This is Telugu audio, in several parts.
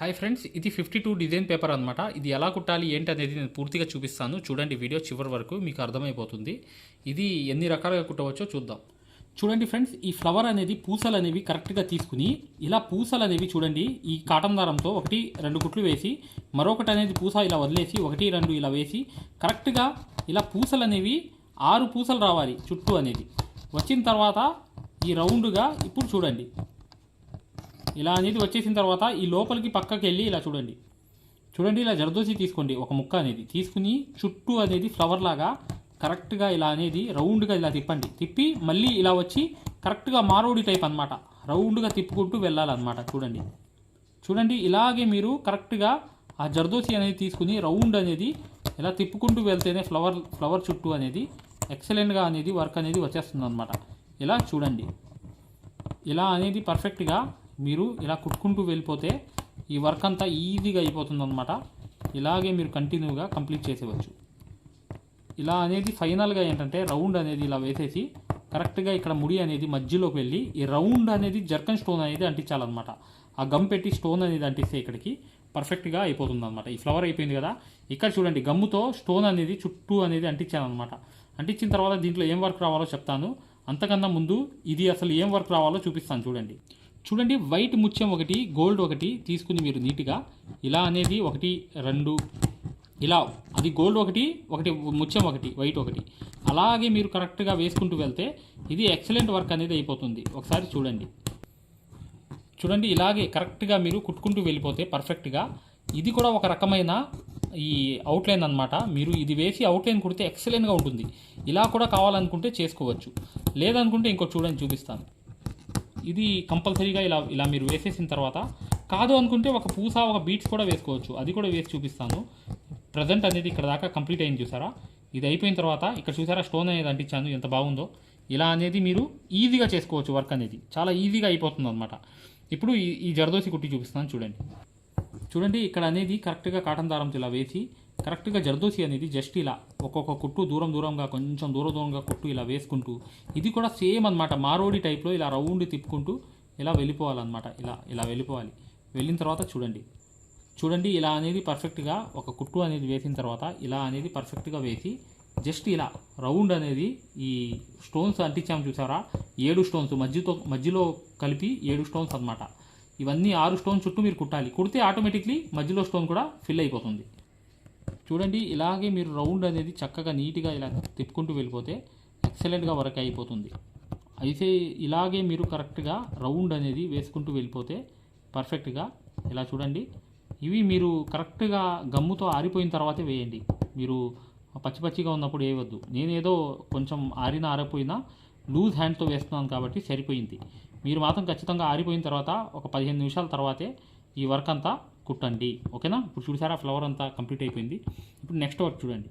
హాయ్ ఫ్రెండ్స్ ఇది ఫిఫ్టీ టూ డిజైన్ పేపర్ అనమాట ఇది ఎలా కుట్టాలి ఏంటి అనేది నేను పూర్తిగా చూపిస్తాను. చూడండి వీడియో చివరి వరకు మీకు అర్థమైపోతుంది. ఇది ఎన్ని రకాలుగా కుట్టవచ్చో చూద్దాం. చూడండి ఫ్రెండ్స్ ఈ ఫ్లవర్ అనేది పూసలు అనేవి కరెక్ట్గా తీసుకుని ఇలా పూసలు అనేవి చూడండి ఈ కాటన్ దారంతో ఒకటి రెండు కుట్లు వేసి మరొకటి అనేది పూస ఇలా వదిలేసి ఒకటి రెండు ఇలా వేసి కరెక్ట్గా ఇలా పూసలు అనేవి ఆరు పూసలు రావాలి చుట్టూ అనేది. వచ్చిన తర్వాత ఈ రౌండ్గా ఇప్పుడు చూడండి. ఇలా అనేది వచ్చేసిన తర్వాత ఈ లోపలికి పక్కకి వెళ్ళి ఇలా చూడండి. చూడండి ఇలా జరదోసి తీసుకోండి ఒక ముక్క అనేది. తీసుకుని చుట్టూ అనేది ఫ్లవర్ లాగా కరెక్ట్గా ఇలా అనేది రౌండ్గా ఇలా తిప్పండి. తిప్పి మళ్ళీ ఇలా వచ్చి కరెక్ట్గా మారోడి టైప్ అనమాట రౌండ్గా తిప్పుకుంటూ వెళ్ళాలన్నమాట. చూడండి. చూడండి ఇలాగే మీరు కరెక్ట్గా ఆ జర్దోసి అనేది తీసుకుని రౌండ్ అనేది ఇలా తిప్పుకుంటూ వెళ్తేనే ఫ్లవర్ ఫ్లవర్ చుట్టూ అనేది ఎక్సలెంట్గా అనేది వర్క్ అనేది వచ్చేస్తుంది అనమాట ఇలా చూడండి. ఇలా అనేది పర్ఫెక్ట్గా మీరు ఇలా కుట్టుకుంటూ వెళ్ళిపోతే ఈ వర్క్ అంతా ఈజీగా అయిపోతుంది అనమాట ఇలాగే మీరు కంటిన్యూగా కంప్లీట్ చేసేవచ్చు. ఇలా అనేది ఫైనల్గా ఏంటంటే రౌండ్ అనేది ఇలా వేసేసి కరెక్ట్గా ఇక్కడ ముడి అనేది మధ్యలోకి వెళ్ళి ఈ రౌండ్ అనేది జర్కన్ స్టోన్ అనేది అంటించాలన్నమాట. ఆ గమ్ పెట్టి స్టోన్ అనేది అంటిస్తే ఇక్కడికి పర్ఫెక్ట్గా అయిపోతుంది అనమాట ఈ ఫ్లవర్ అయిపోయింది కదా. ఇక్కడ చూడండి గమ్ముతో స్టోన్ అనేది చుట్టూ అనేది అంటించానమాట అంటించిన తర్వాత దీంట్లో ఏం వర్క్ రావాలో చెప్తాను. అంతకన్నా ముందు ఇది అసలు ఏం వర్క్ రావాలో చూపిస్తాను చూడండి. చూడండి వైట్ ముత్యం ఒకటి గోల్డ్ ఒకటి తీసుకుని మీరు నీట్గా. ఇలా అనేది ఒకటి రెండు. ఇలా అది గోల్డ్ ఒకటి ఒకటి ముత్యం ఒకటి వైట్ ఒకటి. అలాగే మీరు కరెక్ట్గా వేసుకుంటూ వెళ్తే ఇది ఎక్సలెంట్ వర్క్ అనేది అయిపోతుంది. ఒకసారి చూడండి. చూడండి ఇలాగే కరెక్ట్గా మీరు కుట్టుకుంటూ వెళ్ళిపోతే పర్ఫెక్ట్గా. ఇది కూడా ఒక రకమైన ఈ అవుట్లైన్ అన్నమాట. మీరు ఇది వేసి అవుట్లైన్ కుడితే ఎక్సలెంట్గా ఉంటుంది. ఇలా కూడా కావాలనుకుంటే చేసుకోవచ్చు. లేదనుకుంటే ఇంకో చూడండి చూపిస్తాను. ఇది కంపల్సరీగా ఇలా ఇలా మీరు వేసేసిన తర్వాత కాదు అనుకుంటే ఒక పూస ఒక బీట్స్ కూడా వేసుకోవచ్చు. అది కూడా వేసి చూపిస్తాను. ప్రజెంట్ అనేది ఇక్కడ దాకా కంప్లీట్ అయింది చూసారా? ఇది అయిపోయిన తర్వాత ఇక్కడ చూసారా స్టోన్ అనేది అంటించాను ఎంత బాగుందో. ఇలా అనేది మీరు ఈజీగా చేసుకోవచ్చు వర్క్ అనేది. చాలా ఈజీగా అయిపోతుంది అనమాట ఇప్పుడు ఈ ఈ జరదోసి కుట్టి చూపిస్తాను చూడండి. చూడండి ఇక్కడ అనేది కరెక్ట్గా కాటన్ దారంతో ఇలా వేసి కరెక్ట్గా జర్దోసి అనేది జస్ట్ ఇలా ఒక్కొక్క కుట్టు దూరం దూరంగా కొంచెం దూరం దూరంగా కుట్టు ఇలా వేసుకుంటూ ఇది కూడా సేమ్ అనమాట మారోడి టైప్లో ఇలా రౌండ్ తిప్పుకుంటూ ఇలా వెళ్ళిపోవాలన్నమాట. ఇలా ఇలా వెళ్ళిపోవాలి. వెళ్ళిన తర్వాత చూడండి. చూడండి ఇలా అనేది పర్ఫెక్ట్గా ఒక కుట్టు అనేది వేసిన తర్వాత ఇలా అనేది పర్ఫెక్ట్గా వేసి జస్ట్ ఇలా రౌండ్ అనేది ఈ స్టోన్స్ అంటించాము చూసారా? ఏడు స్టోన్స్ మధ్యతో మధ్యలో కలిపి ఏడు స్టోన్స్ అనమాట ఇవన్నీ ఆరు స్టోన్ చుట్టూ మీరు కుట్టాలి. కుడితే ఆటోమేటిక్లీ మధ్యలో స్టోన్ కూడా ఫిల్ అయిపోతుంది. చూడండి ఇలాగే మీరు రౌండ్ అనేది చక్కగా నీట్గా ఇలా తిప్పుకుంటూ వెళ్ళిపోతే ఎక్సలెంట్గా వర్క్ అయిపోతుంది. అయితే ఇలాగే మీరు కరెక్ట్గా రౌండ్ అనేది వేసుకుంటూ వెళ్ళిపోతే పర్ఫెక్ట్గా. ఇలా చూడండి ఇవి మీరు కరెక్ట్గా గమ్ముతో ఆరిపోయిన తర్వాతే వేయండి. మీరు పచ్చి పచ్చిగా ఉన్నప్పుడు వేయవద్దు. నేనేదో కొంచెం ఆరిన ఆరిపోయినా లూజ్ హ్యాండ్తో వేస్తున్నాను కాబట్టి సరిపోయింది. మీరు మాత్రం ఖచ్చితంగా ఆరిపోయిన తర్వాత ఒక పదిహేను నిమిషాల తర్వాతే ఈ వర్క్ అంతా కుట్టండి ఓకేనా? ఇప్పుడు చూసారా ఫ్లవర్ అంతా కంప్లీట్ అయిపోయింది. ఇప్పుడు నెక్స్ట్ వర్క్ చూడండి.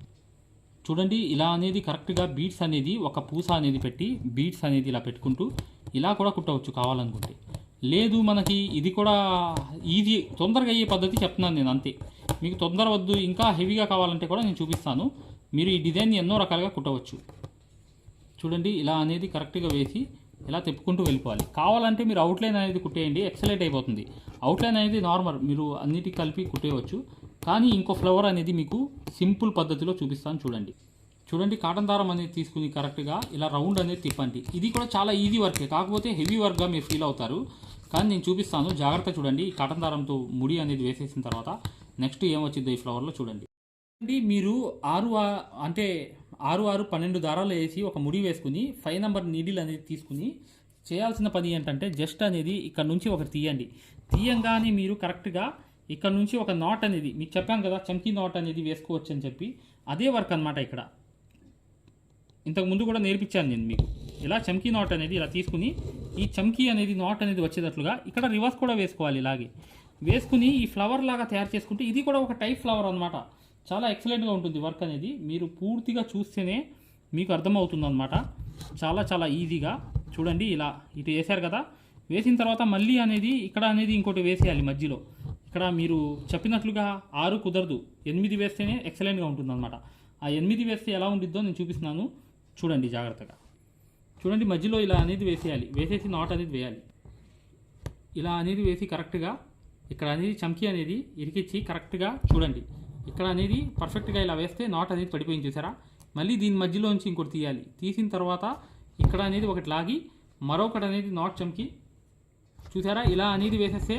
చూడండి ఇలా అనేది కరెక్ట్గా బీట్స్ అనేది ఒక పూస అనేది పెట్టి బీట్స్ అనేది ఇలా పెట్టుకుంటూ ఇలా కూడా కుట్టవచ్చు కావాలనుకుంటే. లేదు మనకి ఇది కూడా ఈజీ తొందరగా అయ్యే పద్ధతి చెప్తున్నాను నేను అంతే. మీకు తొందర వద్దు ఇంకా హెవీగా కావాలంటే కూడా నేను చూపిస్తాను. మీరు ఈ డిజైన్ని ఎన్నో రకాలుగా కుట్టవచ్చు. చూడండి ఇలా అనేది కరెక్ట్గా వేసి ఇలా తిప్పుకుంటూ వెళ్ళిపోవాలి. కావాలంటే మీరు అవుట్లైన్ అనేది కుట్టేయండి ఎక్సలైట్ అయిపోతుంది. అవుట్లైన్ అనేది నార్మల్ మీరు అన్నిటికి కలిపి కుట్టేయవచ్చు. కానీ ఇంకో ఫ్లవర్ అనేది మీకు సింపుల్ పద్ధతిలో చూపిస్తాను చూడండి. చూడండి కాటన్ దారం అనేది తీసుకుని కరెక్ట్గా ఇలా రౌండ్ అనేది తిప్పండి. ఇది కూడా చాలా ఈజీ వర్కే కాకపోతే హెవీ వర్క్గా మీరు ఫీల్ అవుతారు. కానీ నేను చూపిస్తాను జాగ్రత్త చూడండి. ఈ కాటన్ దారంతో ముడి అనేది వేసేసిన తర్వాత నెక్స్ట్ ఏమొచ్చిందో ఈ ఫ్లవర్లో చూడండి. మీరు ఆరు అంటే ఆరు ఆరు పన్నెండు దారాలు వేసి ఒక ముడి వేసుకుని ఫైవ్ నెంబర్ నీడిల్ అనేది తీసుకుని చేయాల్సిన పని ఏంటంటే జస్ట్ అనేది ఇక్కడ నుంచి ఒకటి తీయండి. తీయంగానే మీరు కరెక్ట్గా ఇక్కడ నుంచి ఒక నాట్ అనేది మీకు చెప్పాను కదా చంకీ నాట్ అనేది వేసుకోవచ్చు అని చెప్పి అదే వర్క్ అనమాట ఇక్కడ. ఇంతకు ముందు కూడా నేర్పించాను నేను మీకు. ఇలా చమ్కీ నాట్ అనేది ఇలా తీసుకుని ఈ చమ్కీ అనేది నాట్ అనేది వచ్చేటట్లుగా ఇక్కడ రివర్స్ కూడా వేసుకోవాలి ఇలాగే. వేసుకుని ఈ ఫ్లవర్ లాగా తయారు చేసుకుంటే ఇది కూడా ఒక టైప్ ఫ్లవర్ అనమాట చాలా ఎక్సలెంట్గా ఉంటుంది వర్క్ అనేది. మీరు పూర్తిగా చూస్తేనే మీకు అర్థమవుతుంది అనమాట చాలా చాలా ఈజీగా చూడండి ఇలా ఇటు వేశారు కదా. వేసిన తర్వాత మళ్ళీ అనేది ఇక్కడ అనేది ఇంకోటి వేసేయాలి మధ్యలో. ఇక్కడ మీరు చెప్పినట్లుగా ఆరు కుదరదు. ఎనిమిది వేస్తేనే ఎక్సలెంట్గా ఉంటుంది అనమాట ఆ ఎనిమిది వేస్తే ఎలా ఉండిద్దో నేను చూపిస్తున్నాను. చూడండి జాగ్రత్తగా. చూడండి మధ్యలో ఇలా అనేది వేసేయాలి. వేసేసి నాట్ అనేది వేయాలి. ఇలా అనేది వేసి కరెక్ట్గా ఇక్కడ అనేది చమ్కీ అనేది ఇరికిచ్చి కరెక్ట్గా చూడండి. ఇక్కడ అనేది పర్ఫెక్ట్గా ఇలా వేస్తే నాట్ అనేది పడిపోయింది చూసారా? మళ్ళీ దీని మధ్యలోంచి ఇంకోటి తీయాలి. తీసిన తర్వాత ఇక్కడ అనేది ఒకటి లాగి మరొకటి అనేది నాట్ చమ్కి చూసారా? ఇలా అనేది వేసేస్తే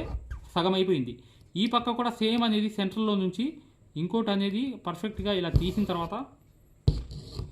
సగం అయిపోయింది. ఈ పక్క కూడా సేమ్ అనేది సెంటర్లో నుంచి ఇంకోటి అనేది పర్ఫెక్ట్గా ఇలా తీసిన తర్వాత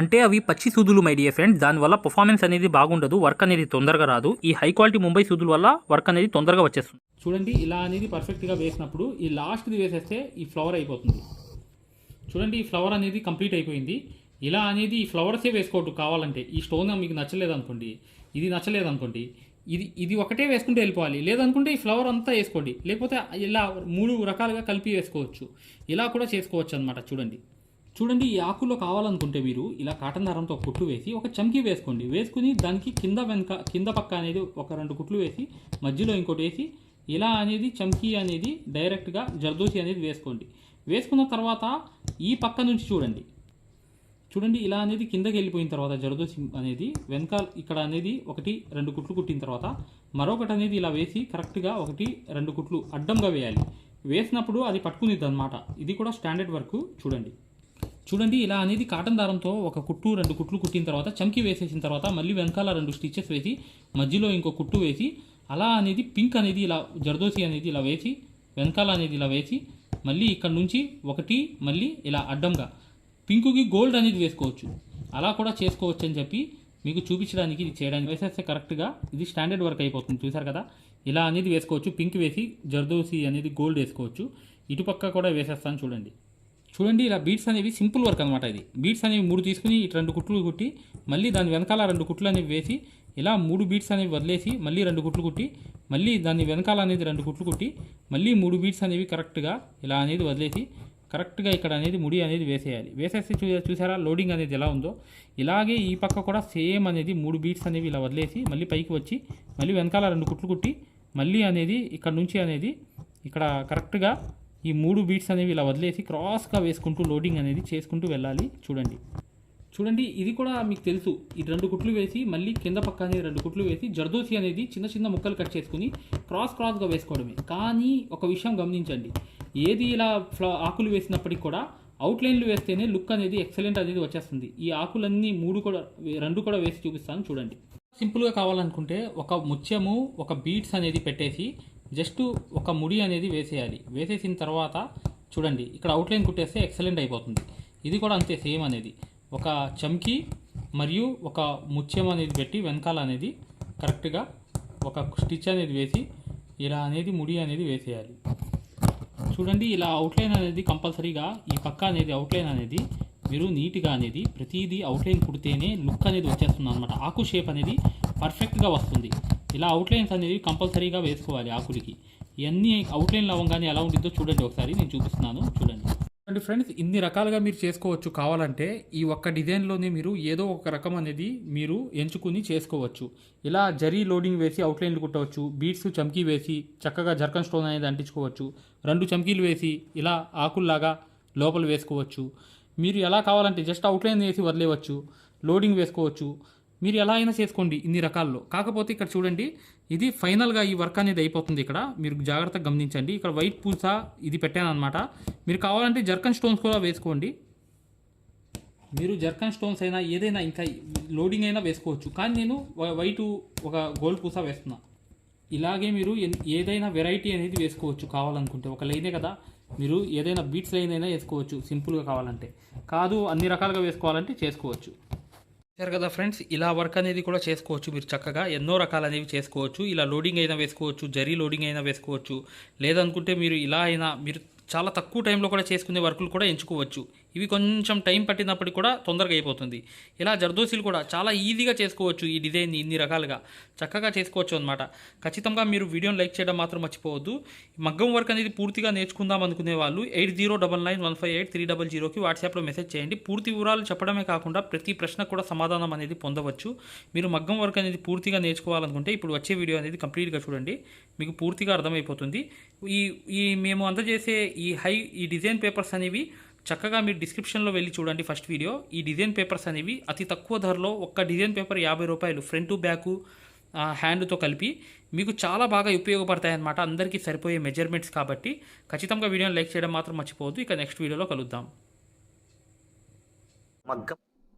అంటే అవి పచ్చి సూదులు మై డియర్ ఫ్రెండ్స్ దానివల్ల పర్ఫార్మెన్స్ అనేది బాగుండదు వర్క్ అనేది తొందరగా రాదు. ఈ హై క్వాలిటీ ముంబై సూదుల వల్ల వర్క్ అనేది తొందరగా వచ్చేస్తుంది. చూడండి ఇలా అనేది పర్ఫెక్ట్గా వేసినప్పుడు ఈ లాస్ట్ది వేసేస్తే ఈ ఫ్లవర్ అయిపోతుంది. చూడండి ఈ ఫ్లవర్ అనేది కంప్లీట్ అయిపోయింది. ఇలా అనేది ఈ ఫ్లవర్సే వేసుకోవద్దు కావాలంటే ఈ స్టోన్ మీకు నచ్చలేదు అనుకోండి ఇది నచ్చలేదు అనుకోండి ఇది ఇది ఒకటే వేసుకుంటే వెళ్ళిపోవాలి. లేదనుకుంటే ఈ ఫ్లవర్ అంతా వేసుకోండి. లేకపోతే ఇలా మూడు రకాలుగా కలిపి వేసుకోవచ్చు. ఇలా కూడా చేసుకోవచ్చు అనమాట చూడండి. చూడండి ఈ ఆకులో కావాలనుకుంటే మీరు ఇలా కాటన్ దారంతో ఒక కుట్లు వేసి ఒక చమ్కీ వేసుకోండి. వేసుకుని దానికి కింద వెనక కింద పక్క అనేది ఒక రెండు కుట్లు వేసి మధ్యలో ఇంకోటి వేసి ఇలా అనేది చమ్కీ అనేది డైరెక్ట్గా జర్దోసి అనేది వేసుకోండి. వేసుకున్న తర్వాత ఈ పక్క నుంచి చూడండి. చూడండి ఇలా అనేది కిందకి వెళ్ళిపోయిన తర్వాత జరదోసి అనేది వెనకాల ఇక్కడ అనేది ఒకటి రెండు కుట్లు కుట్టిన తర్వాత మరొకటి అనేది ఇలా వేసి కరెక్ట్గా ఒకటి రెండు కుట్లు అడ్డంగా వేయాలి. వేసినప్పుడు అది పట్టుకునిద్ది అనమాట ఇది కూడా స్టాండర్డ్ వర్క్ చూడండి. చూడండి ఇలా అనేది కాటన్ దారంతో ఒక కుట్టు రెండు కుట్లు కుట్టిన తర్వాత చమ్కి వేసేసిన తర్వాత మళ్ళీ వెనకాల రెండు స్టిచెస్ వేసి మధ్యలో ఇంకో కుట్టు వేసి అలా అనేది పింక్ అనేది ఇలా జర్దోసి అనేది ఇలా వేసి వెనకాల అనేది ఇలా వేసి మళ్ళీ ఇక్కడ నుంచి ఒకటి మళ్ళీ ఇలా అడ్డంగా. పింకుకి గోల్డ్ అనేది వేసుకోవచ్చు. అలా కూడా చేసుకోవచ్చు అని చెప్పి మీకు చూపించడానికి ఇది చేయడానికి వేసేస్తే కరెక్ట్గా ఇది స్టాండర్డ్ వర్క్ అయిపోతుంది. చూసారు కదా? ఇలా అనేది వేసుకోవచ్చు. పింక్ వేసి జర్దోసి అనేది గోల్డ్ వేసుకోవచ్చు. ఇటుపక్క కూడా వేసేస్తాను చూడండి. చూడండి ఇలా బీట్స్ అనేవి సింపుల్ వర్క్ అనమాట ఇది. బీట్స్ అనేవి మూడు తీసుకుని ఇటు రెండు కుట్లు కుట్టి మళ్ళీ దాని వెనకాల రెండు కుట్లు అనేవి వేసి ఇలా మూడు బీట్స్ అనేవి వదిలేసి మళ్ళీ రెండు కుట్లు కుట్టి మళ్ళీ దాని వెనకాల అనేది రెండు కుట్లు కుట్టి మళ్ళీ మూడు బీట్స్ అనేవి కరెక్ట్గా ఇలా అనేది వదిలేసి కరెక్ట్గా ఇక్కడ అనేది ముడి అనేది వేసేయాలి. వేసేసి చూ చూసారా లోడింగ్ అనేది ఎలా ఉందో? ఇలాగే ఈ పక్క కూడా సేమ్ అనేది మూడు బీట్స్ అనేవి ఇలా వదిలేసి మళ్ళీ పైకి వచ్చి మళ్ళీ వెనకాల రెండు కుట్లు కుట్టి మళ్ళీ అనేది ఇక్కడ నుంచి అనేది ఇక్కడ కరెక్ట్గా ఈ మూడు బీట్స్ అనేవి ఇలా వదిలేసి క్రాస్గా వేసుకుంటూ లోడింగ్ అనేది చేసుకుంటూ వెళ్ళాలి. చూడండి. చూడండి ఇది కూడా మీకు తెలుసు. ఈ రెండు కుట్లు వేసి మళ్ళీ కింద పక్క అనేది రెండు కుట్లు వేసి జర్దోసి అనేది చిన్న చిన్న ముక్కలు కట్ చేసుకుని క్రాస్ క్రాస్గా వేసుకోవడమే. కానీ ఒక విషయం గమనించండి. ఏది ఇలా ఫ్లా ఆకులు వేసినప్పటికి కూడా అవుట్లైన్లు వేస్తేనే లుక్ అనేది ఎక్సలెంట్ అనేది వచ్చేస్తుంది. ఈ ఆకులన్నీ మూడు కూడా రెండు కూడా వేసి చూపిస్తాను. చూడండి. సింపుల్గా కావాలనుకుంటే ఒక ముత్యము ఒక బీట్స్ అనేది పెట్టేసి జస్ట్ ఒక ముడి అనేది వేసేయాలి. వేసేసిన తర్వాత చూడండి ఇక్కడ అవుట్లైన్ కుట్టేస్తే ఎక్సలెంట్ అయిపోతుంది. ఇది కూడా అంతే సేమ్ అనేది. ఒక చమ్కి మరియు ఒక ముత్యం అనేది పెట్టి వెనకాల అనేది కరెక్ట్గా ఒక స్టిచ్ అనేది వేసి ఇలా అనేది ముడి అనేది వేసేయాలి. చూడండి ఇలా అవుట్లైన్ అనేది కంపల్సరీగా ఈ పక్క అనేది అవుట్లైన్ అనేది మీరు నీట్గా అనేది ప్రతిదీ అవుట్లైన్ కుడితేనే లుక్ అనేది వచ్చేస్తుంది అనమాట ఆకు షేప్ అనేది పర్ఫెక్ట్గా వస్తుంది. ఇలా అవుట్లైన్స్ అనేది కంపల్సరీగా వేసుకోవాలి ఆకులకి. ఇవన్నీ అవుట్లైన్లు అవ్వగానే ఎలా ఉంటుందో చూడండి ఒకసారి నేను చూపిస్తున్నాను చూడండి. అంటే ఫ్రెండ్స్ ఇన్ని రకాలుగా మీరు చేసుకోవచ్చు కావాలంటే ఈ ఒక్క డిజైన్లోనే మీరు ఏదో ఒక రకం అనేది మీరు ఎంచుకుని చేసుకోవచ్చు. ఇలా జరీ లోడింగ్ వేసి అవుట్లైన్లు కుట్టవచ్చు బీడ్స్ చమ్కీ వేసి చక్కగా జర్కన్ స్టోన్ అనేది అంటించుకోవచ్చు రెండు చమ్కీలు వేసి ఇలా ఆకుల్లాగా లోపల వేసుకోవచ్చు. మీరు ఎలా కావాలంటే జస్ట్ అవుట్లైన్ వేసి వదిలేవచ్చు లోడింగ్ వేసుకోవచ్చు మీరు ఎలా అయినా చేసుకోండి ఇన్ని రకాల్లో. కాకపోతే ఇక్కడ చూడండి ఇది ఫైనల్గా ఈ వర్క్ అనేది అయిపోతుంది ఇక్కడ. మీరు జాగ్రత్తగా గమనించండి. ఇక్కడ వైట్ పూస ఇది పెట్టాను అనమాట మీరు కావాలంటే జర్కన్ స్టోన్స్ కూడా వేసుకోండి. మీరు జర్కన్ స్టోన్స్ అయినా ఏదైనా ఇంకా లోడింగ్ అయినా వేసుకోవచ్చు. కానీ నేను వైట్ ఒక గోల్డ్ పూస వేస్తున్నా. ఇలాగే మీరు ఏదైనా వెరైటీ అనేది వేసుకోవచ్చు కావాలనుకుంటే. ఒక లైనే కదా. మీరు ఏదైనా బీట్స్ లైన్ అయినా వేసుకోవచ్చు సింపుల్గా కావాలంటే. కాదు అన్ని రకాలుగా వేసుకోవాలంటే చేసుకోవచ్చు. సరే కదా ఫ్రెండ్స్? ఇలా వర్క్ అనేది కూడా చేసుకోవచ్చు మీరు చక్కగా. ఎన్నో రకాలు అనేవి చేసుకోవచ్చు. ఇలా లోడింగ్ అయినా వేసుకోవచ్చు జరీ లోడింగ్ అయినా వేసుకోవచ్చు. లేదనుకుంటే మీరు ఇలా అయినా మీరు చాలా తక్కువ టైంలో కూడా చేసుకునే వర్కులు కూడా ఎంచుకోవచ్చు. ఇవి కొంచెం టైం పట్టినప్పటికి కూడా తొందరగా అయిపోతుంది. ఇలా జర్దోసీలు కూడా చాలా ఈజీగా చేసుకోవచ్చు ఈ డిజైన్ ఇన్ని రకాలుగా. చక్కగా చేసుకోవచ్చు అనమాట ఖచ్చితంగా మీరు వీడియోని లైక్ చేయడం మాత్రం మర్చిపోవద్దు. మగ్గం వర్క్ అనేది పూర్తిగా నేర్చుకుందాం అనుకునే వాళ్ళు eight zero double nine one five eight three double జీరోకి వాట్సాప్లో మెసేజ్ చేయండి. పూర్తి వివరాలు చెప్పడమే కాకుండా ప్రతి ప్రశ్నకు కూడా సమాధానం అనేది పొందవచ్చు. మీరు మగ్గం వర్క్ అనేది పూర్తిగా నేర్చుకోవాలనుకుంటే ఇప్పుడు వచ్చే వీడియో అనేది కంప్లీట్గా చూడండి. మీకు పూర్తిగా అర్థమైపోతుంది. ఈ ఈ మేము అందజేసే ఈ హై ఈ డిజైన్ పేపర్స్ అనేవి చక్కగా మీరు డిస్క్రిప్షన్లో వెళ్ళి చూడండి ఫస్ట్ వీడియో. ఈ డిజైన్ పేపర్స్ అనేవి అతి తక్కువ ధరలో ఒక్క డిజైన్ పేపర్ యాభై రూపాయలు ఫ్రంట్ టు బ్యాకు హ్యాండ్తో కలిపి మీకు చాలా బాగా ఉపయోగపడతాయి అన్నమాట అందరికీ సరిపోయే మెజర్మెంట్స్ కాబట్టి ఖచ్చితంగా వీడియోని లైక్ చేయడం మాత్రం మర్చిపోవద్దు. ఇక నెక్స్ట్ వీడియోలో కలుద్దాం. మగ్గం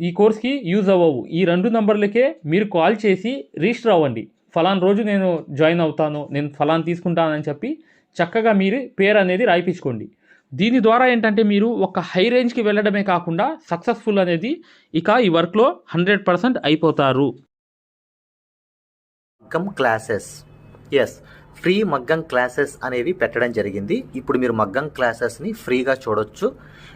ఈ కోర్స్కి యూజ్ అవ్వవు. ఈ రెండు నంబర్లకే మీరు కాల్ చేసి రిజిస్టర్ అవ్వండి. ఫలాన్ రోజు నేను జాయిన్ అవుతాను నేను ఫలాన్ తీసుకుంటానని చెప్పి చక్కగా మీరు పేరు అనేది రాయిపించుకోండి. దీని ద్వారా ఏంటంటే మీరు ఒక హై రేంజ్కి వెళ్ళడమే కాకుండా సక్సెస్ఫుల్ అనేది ఇక ఈ వర్క్లో హండ్రెడ్ పర్సెంట్ అయిపోతారు. మగ్గం క్లాసెస్. ఎస్ ఫ్రీ మగ్గం క్లాసెస్ అనేవి పెట్టడం జరిగింది. ఇప్పుడు మీరు మగ్గం క్లాసెస్ని ఫ్రీగా చూడొచ్చు.